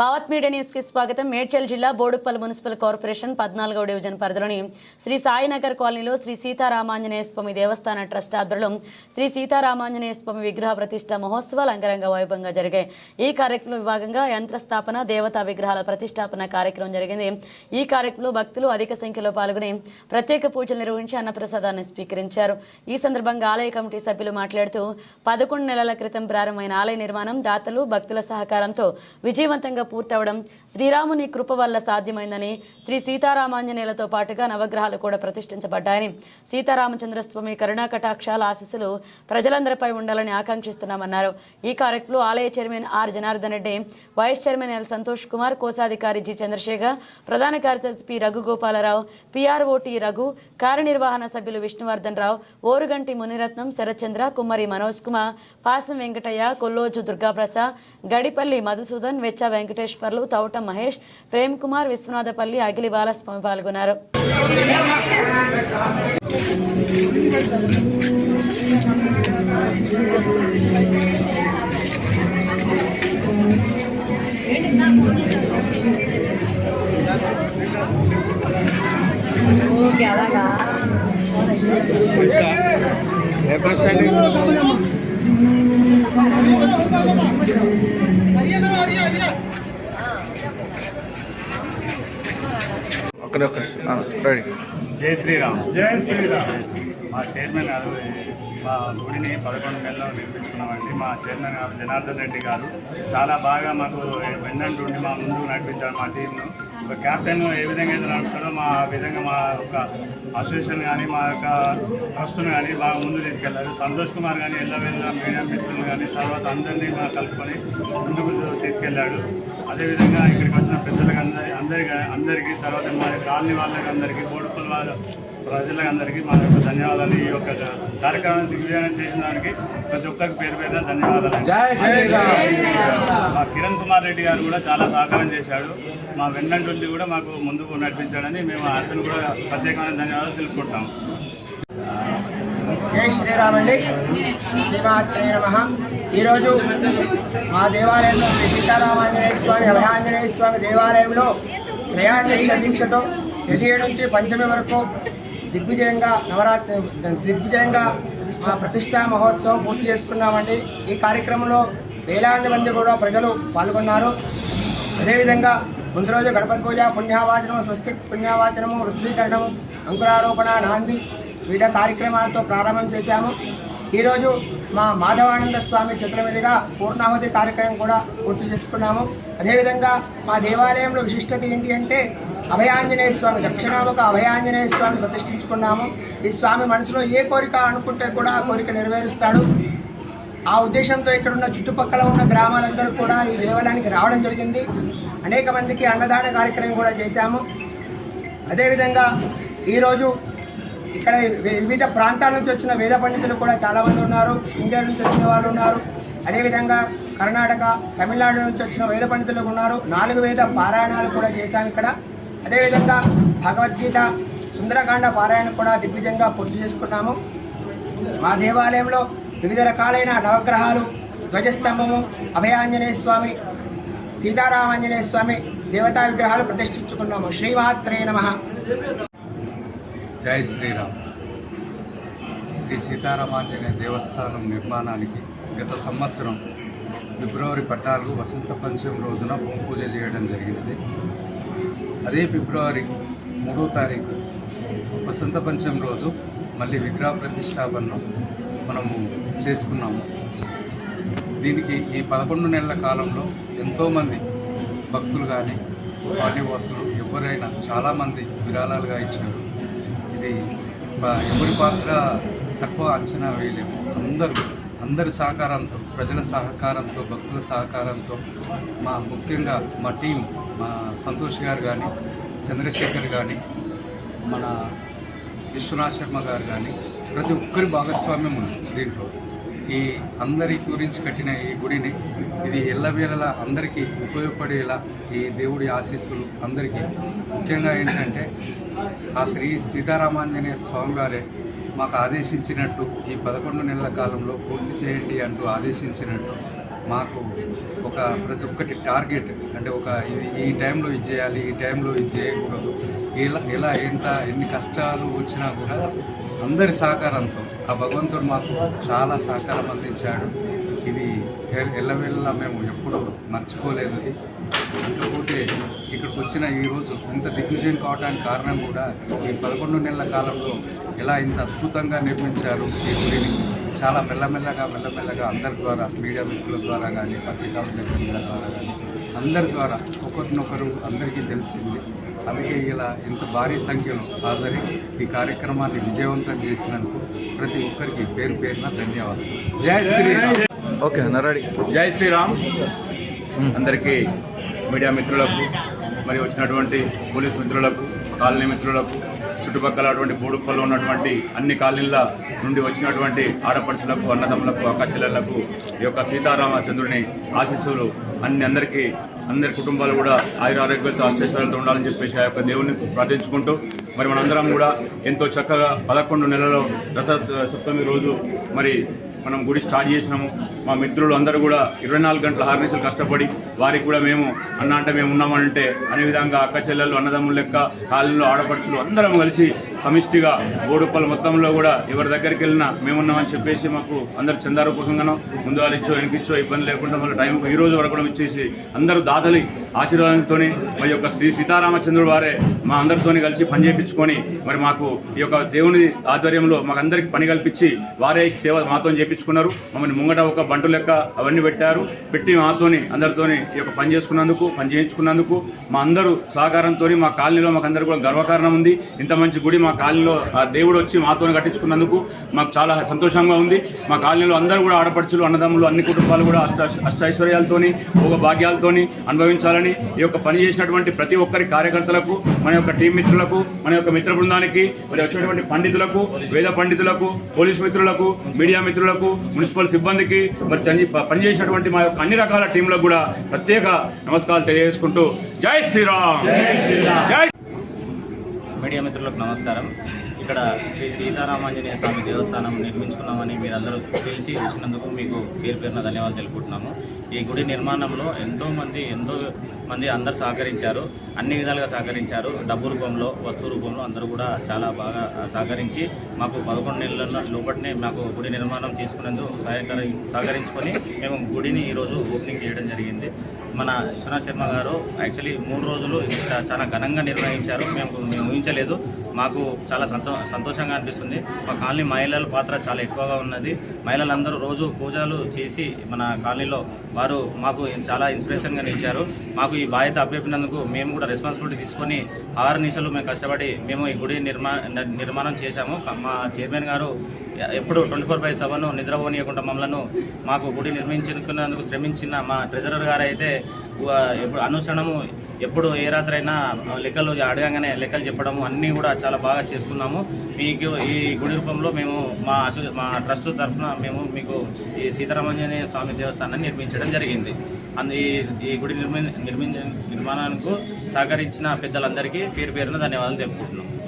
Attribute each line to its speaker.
Speaker 1: Bhavat media న్యూస్కి స్వాగతం. మేడ్చల్ జిల్లా బోడుప్పల్ మున్సిపల్ కార్పొరేషన్ పద్నాలుగో డివిజన్ పరిధిలోని శ్రీ సాయినగర్ కాలనీలో శ్రీ సీతారామాంజనేయ స్వామి దేవస్థాన ట్రస్ట్ ఆధ్వర్యంలో శ్రీ సీతారామాంజనేయ స్వామి విగ్రహ ప్రతిష్ట మహోత్సవాలు అంగరంగ వైభవంగా జరిగాయి. ఈ కార్యక్రమంలో విభాగంగా యంత్ర స్థాపన దేవతా విగ్రహాల ప్రతిష్టాపన కార్యక్రమం జరిగింది. ఈ కార్యక్రమంలో భక్తులు అధిక సంఖ్యలో పాల్గొని ప్రత్యేక పూజలు నిర్వహించి అన్నప్రసాదాన్ని స్వీకరించారు. ఈ సందర్భంగా ఆలయ కమిటీ సభ్యులు మాట్లాడుతూ పదకొండు నెలల క్రితం ప్రారంభమైన ఆలయ నిర్మాణం దాతలు భక్తుల సహకారంతో విజయవంతంగా పూర్తవడం శ్రీరాముని కృప వల్ల సాధ్యమైందని శ్రీ సీతారామాంజనేయులతో పాటుగా నవగ్రహాలు కూడా ప్రతిష్ఠించబడ్డాయని సీతారామచంద్రస్వామి కరుణా కటాక్షాల ఆశీస్సులు ప్రజలందరిపై ఉండాలని ఆకాంక్షిస్తున్నామన్నారు. ఈ కార్యక్రమంలో ఆలయ chairman R Janardhan Reddy vice chairman L Santosh Kumar కోశాధికారి జి చంద్రశేఖర్ ప్రధాన కార్యదర్శి పి రఘుగోపాలరావు పిఆర్ఓటి రఘు కార్యనిర్వహణ సభ్యులు విష్ణువర్ధన్ రావు ఓరుగంటి మునిరత్నం శరత్చంద్ర కుమ్మరి మనోజ్ కుమార్ పాసం వెంకటయ్య కొల్లోజు దుర్గాప్రసాద్ గడిపల్లి మధుసూదన్ వెచ్చ వెంకటేశ్వర్లు తౌటం మహేష్ ప్రేమ్ కుమార్ విశ్వనాథపల్లి అఖిలి బాలస్వామి పాల్గొన్నారు.
Speaker 2: Ya basta ఒక్కడే ఒక్క రెడీ.
Speaker 3: జై శ్రీరామ్.
Speaker 2: జై శ్రీరామ్.
Speaker 3: మా చైర్మన్ గారు మా గుడిని పదకొండు నెలల్లో నిర్మిస్తున్నామండి మా చైర్మన్ గారు జనార్దన్ రెడ్డి గారు. చాలా బాగా మాకు వెన్నంటుండి మా ముందు నడిపించారు మా టీంను. ఒక క్యాప్టెన్ ఏ విధంగా అయితే నడుపుతాడో మా విధంగా మా యొక్క అసోసియేషన్ కానీ మా యొక్క ట్రస్ట్ను కానీ బాగా ముందు తీసుకెళ్ళారు సంతోష్ కుమార్ కానీ ఎల్లవెల్ల మీడియా మిత్రులు కానీ తర్వాత అందరినీ మా కలుపుకొని ముందుకు తీసుకెళ్ళాడు. అదేవిధంగా ఇక్కడికి వచ్చిన పెద్దలకు అందరి అందరికీ అందరికీ తర్వాత మా కాలనీ వాళ్ళకి అందరికీ బోడుపల్ వాళ్ళ ప్రజలకు అందరికీ మా యొక్క ధన్యవాదాలు. ఈ యొక్క కార్యక్రమాన్ని దిగ్విజయం చేసిన దానికి ప్రతి ఒక్కరికి పేరు పేరున ధన్యవాదాలు. మా కిరణ్ కుమార్ రెడ్డి గారు కూడా చాలా సహకారం చేశాడు. మా వెన్నంటుండి కూడా మాకు ముందుకు నడిపించాడని మేము అతను కూడా ప్రత్యేకమైన ధన్యవాదాలు తెలుపుకుంటాం.
Speaker 4: జై శ్రీరామండి శ్రీమాత్రే నమ. ఈరోజు మా దేవాలయంలో శ్రీ సీతారామాంజనేయ స్వామి అభయాంజనేయ స్వామి దేవాలయంలో త్రయాణిక్ష దీక్షతో ద్వితీయ నుంచి పంచమి వరకు దిగ్విజయంగా నవరాత్రి దిగ్విజయంగా మా ప్రతిష్టా మహోత్సవం పూర్తి చేసుకున్నామండి. ఈ కార్యక్రమంలో వేలాది మంది కూడా ప్రజలు పాల్గొన్నారు. అదేవిధంగా ముందు రోజు గణపతి పూజ పుణ్యావాచనము స్వస్తి పుణ్యావాచనము వృద్ధీకరణము అంకురారోపణ నాంది వివిధ కార్యక్రమాలతో ప్రారంభం చేశాము. ఈరోజు మా మాధవానంద స్వామి చిత్ర మీదుగా పూర్ణాహుతి కార్యక్రమం కూడా పూర్తి చేసుకున్నాము. అదేవిధంగా మా దేవాలయంలో విశిష్టత ఏంటి అంటే అభయాంజనేయ స్వామి దక్షిణాముఖ అభయాంజనేయ స్వామి ప్రతిష్ఠించుకున్నాము. ఈ స్వామి మనసులో ఏ కోరిక అనుకుంటే కూడా ఆ కోరిక నెరవేరుస్తాడు. ఆ ఉద్దేశంతో ఇక్కడ ఉన్న చుట్టుపక్కల ఉన్న గ్రామాలందరూ కూడా ఈ దేవాలయానికి రావడం జరిగింది. అనేక మందికి అన్నదాన కార్యక్రమం కూడా చేశాము. అదేవిధంగా ఈరోజు ఇక్కడ వివిధ ప్రాంతాల నుంచి వచ్చిన వేద పండితులు కూడా చాలామంది ఉన్నారు. ఇండియా నుంచి వచ్చిన వాళ్ళు ఉన్నారు. అదేవిధంగా కర్ణాటక తమిళనాడు నుంచి వచ్చిన వేద పండితులు ఉన్నారు. నాలుగు వేద పారాయణాలు కూడా చేశాము ఇక్కడ. అదేవిధంగా భగవద్గీత సుందరకాండ పారాయణ కూడా దిగ్విజయంగా పూర్తి చేసుకున్నాము. మా దేవాలయంలో వివిధ రకాలైన నవగ్రహాలు ధ్వజస్తంభము అభయాంజనేయ స్వామి సీతారామాంజనేయ స్వామి దేవతా విగ్రహాలు ప్రతిష్ఠించుకున్నాము. శ్రీమాత్రే నమ.
Speaker 5: జై శ్రీరామ్. శ్రీ సీతారామాంజనేయ దేవస్థానం నిర్మాణానికి గత సంవత్సరం ఫిబ్రవరి పద్నాలుగు వసంత పంచమి రోజున భూమి పూజ చేయడం జరిగినది. అదే ఫిబ్రవరి మూడో తారీఖు వసంత పంచమి రోజు మళ్ళీ విగ్రహ ప్రతిష్టాపనను మనము చేసుకున్నాము. దీనికి ఈ పదకొండు నెలల కాలంలో ఎంతోమంది భక్తులు కానీ వాసులు ఎవరైనా చాలామంది విరాళాలుగా ఇచ్చారు ఇది ఎవరి పాత్ర తక్కువ అంచనా వేయలేము. అందరూ అందరి సహకారంతో ప్రజల సహకారంతో భక్తుల సహకారంతో మా ముఖ్యంగా మా టీం మా సంతోష్ గారు కానీ చంద్రశేఖర్ కానీ మన విశ్వనాథ్ శర్మ గారు కానీ ప్రతి ఒక్కరి భాగస్వామ్యం ఉంది దీంట్లో. ఈ అందరి గురించి కట్టిన ఈ గుడిని ఇది ఎల్లవేళలా అందరికీ ఉపయోగపడేలా ఈ దేవుడి ఆశీస్సులు అందరికీ. ముఖ్యంగా ఏంటంటే ఆ శ్రీ సీతారామాంజనేయ స్వామి వారే మాకు ఆదేశించినట్టు ఈ పదకొండు నెలల కాలంలో పూర్తి చేయండి అంటూ ఆదేశించినట్టు మాకు ఒక ప్రతి ఒక్కటి టార్గెట్. అంటే ఒక ఇది ఈ టైంలో ఇది చేయాలి ఈ టైంలో ఇది చేయకూడదు. ఇలా ఇలా ఎంత ఎన్ని కష్టాలు వచ్చినా కూడా అందరి సహకారంతో ఆ భగవంతుడు మాకు చాలా సహకారం అందించాడు. ఇది ఎ- మేము ఎప్పుడూ మర్చిపోలేదు. ఇకపోతే ఇక్కడికి వచ్చిన ఈరోజు ఇంత దిగ్విజయం కావడానికి కారణం కూడా ఈ పదకొండు నెలల కాలంలో ఎలా ఇంత అద్భుతంగా నిర్మించారు ఈ గుడిని. చాలా మెల్లమెల్లగా మెల్లమెల్లగా అందరి ద్వారా మీడియా మిత్రుల ద్వారా కానీ పత్రికా విలేకరుల ద్వారా కానీ అందరి ద్వారా ఒకరినొకరు అందరికీ తెలిసింది. అందుకే ఇలా ఇంత భారీ సంఖ్యలో హాజరై ఈ కార్యక్రమాన్ని విజయవంతం చేసినందుకు ప్రతి ఒక్కరికి పేరు పేరున ధన్యవాదాలు. జై శ్రీరామ్.
Speaker 2: ఓకే అన్న రెడీ
Speaker 6: జై శ్రీరామ్. అందరికీ మీడియా మిత్రులకు మరి వచ్చినటువంటి పోలీస్ మిత్రులకు కాలనీ మిత్రులకు చుట్టుపక్కల అటువంటి బోడుప్పల్లో ఉన్నటువంటి అన్ని కాలనీల నుండి వచ్చినటువంటి ఆడపడుచులకు అన్నదమ్ములకు అక్క చెల్లెళ్ళకు ఈ యొక్క సీతారామచంద్రుని ఆశీస్సులు అన్ని అందరికీ అందరి కుటుంబాలు కూడా ఆయుర ఆరోగ్యాలతో అష్టైశ్వర్యాలతో ఉండాలని చెప్పేసి ఆ యొక్క దేవుని ప్రార్థించుకుంటూ మరి మనందరం కూడా ఎంతో చక్కగా పదకొండు నెలలో రథ సప్తమి రోజు మరి మనం గుడి స్టార్ట్ చేసినాము. మా మిత్రులు అందరూ కూడా ఇరవై నాలుగు గంటల హార్నెస్లు కష్టపడి వారికి కూడా మేము అన్న అంటే మేము ఉన్నామంటే అనే విధంగా అక్క చెల్లెళ్ళు అన్నదమ్ముల లెక్క కాలనీలో ఆడపడుచులు అందరం కలిసి సమిష్టిగా బోడుప్పల మొత్తంలో కూడా ఎవరి దగ్గరికి వెళ్ళినా మేమున్నామని చెప్పేసి మాకు అందరు చందారూపకంగానో ముందు వాళ్ళు ఇచ్చో వెనకిచ్చో ఇబ్బంది లేకుండా మళ్ళీ టైం ఈ రోజు వరకు కూడా ఇచ్చేసి అందరూ దాతలి ఆశీర్వాదంతో మరి యొక్క శ్రీ సీతారామచంద్రుడు వారే మా అందరితోని కలిసి పని చేయించుకొని మరి మాకు ఈ యొక్క దేవుని ఆధ్వర్యంలో మాకు అందరికి పని కల్పించి వారే సేవ మాతో చేయించుకున్నారు మమ్మల్ని ముంగట ఒక బంటు లెక్క అవన్నీ పెట్టారు. పెట్టి మాతోని అందరితోని ఈ యొక్క పని చేసుకున్నందుకు పని చేయించుకున్నందుకు మా అందరూ సహకారంతో మా కాలనీలో మాకు అందరూ కూడా గర్వకారణం ఉంది. ఇంత మంచి గుడి మా కాలనీలో ఆ దేవుడు వచ్చి మాతోని కట్టించుకున్నందుకు మాకు చాలా సంతోషంగా ఉంది. మా కాలనీలో అందరూ కూడా ఆడపడుచులు అన్నదమ్ములు అన్ని కుటుంబాలు కూడా అష్ట అష్టైశ్వర్యాలతోని భోగ భాగ్యాలతోని అనుభవించాలని ఈ యొక్క పని చేసినటువంటి ప్రతి ఒక్కరి కార్యకర్తలకు మన యొక్క టీం మిత్రులకు మన యొక్క మిత్ర బృందానికి మరి వచ్చినటువంటి పండితులకు వేద పండితులకు పోలీస్ మిత్రులకు మీడియా మిత్రులకు మున్సిపల్ సిబ్బందికి మరి పనిచేసినటువంటి మా యొక్క అన్ని రకాల టీంలకు కూడా ప్రత్యేక నమస్కారాలు తెలియజేసుకుంటూ జై శ్రీరామ్! జై
Speaker 7: మీడియా మిత్రులకు నమస్కారం. ఇక్కడ శ్రీ సీతారామాంజనేయ స్వామి దేవస్థానం నిర్మించుకున్నామని మీరందరూ తెలిసి వచ్చినందుకు మీకు పేరు పేరున ధన్యవాదాలు తెలుపుకుంటున్నాము. ఈ గుడి నిర్మాణంలో ఎంతోమంది ఎంతో మంది అందరు సహకరించారు. అన్ని విధాలుగా సహకరించారు. డబ్బు రూపంలో వస్తు రూపంలో అందరూ కూడా చాలా బాగా సహకరించి మాకు పదకొండు నెలల లోపటినే మాకు గుడి నిర్మాణం చేసుకునేందుకు సహకరి సహకరించుకొని మేము గుడిని ఈరోజు ఓపెనింగ్ చేయడం జరిగింది. మన విశ్వనాథ్ శర్మ గారు యాక్చువల్లీ మూడు రోజులు చాలా ఘనంగా నిర్వహించారు. మేము మేము ఊహించలేదు. మాకు చాలా సంతో సంతోషంగా అనిపిస్తుంది. మా కాలనీ మహిళల పాత్ర చాలా ఎక్కువగా ఉన్నది. మహిళలందరూ రోజు పూజలు చేసి మన కాలనీలో వారు మాకు చాలా ఇన్స్పిరేషన్గా నిలిచారు. మాకు ఈ బాధ్యత అప్పేపినందుకు మేము కూడా రెస్పాన్సిబిలిటీ తీసుకొని ఆరు నిమిషాలు మేము కష్టపడి మేము ఈ గుడి నిర్మా నిర్మాణం చేశాము. మా చైర్మన్ గారు ఎప్పుడు ట్వంటీ ఫోర్ బై సెవెన్ నిద్రపోనీయకుండా మమ్మలను మాకు గుడి నిర్మించుకున్నందుకు శ్రమించిన మా ట్రెజరర్ గారు అయితే ఎప్పుడు అనుసరణము ఎప్పుడు ఏ రాత్రి అయినా లెక్కలు అడగగానే లెక్కలు చెప్పడము అన్నీ కూడా చాలా బాగా చేసుకున్నాము. మీకు ఈ గుడి రూపంలో మేము మా అసో- మా ట్రస్ట్ తరఫున మేము మీకు ఈ సీతారామాంజనేయ స్వామి దేవస్థానాన్ని నిర్మించడం జరిగింది. అందు ఈ గుడి నిర్మి నిర్మించ నిర్మాణానికి సహకరించిన పెద్దలందరికీ పేరు పేరున ధన్యవాదాలు తెలుపుకుంటున్నాం.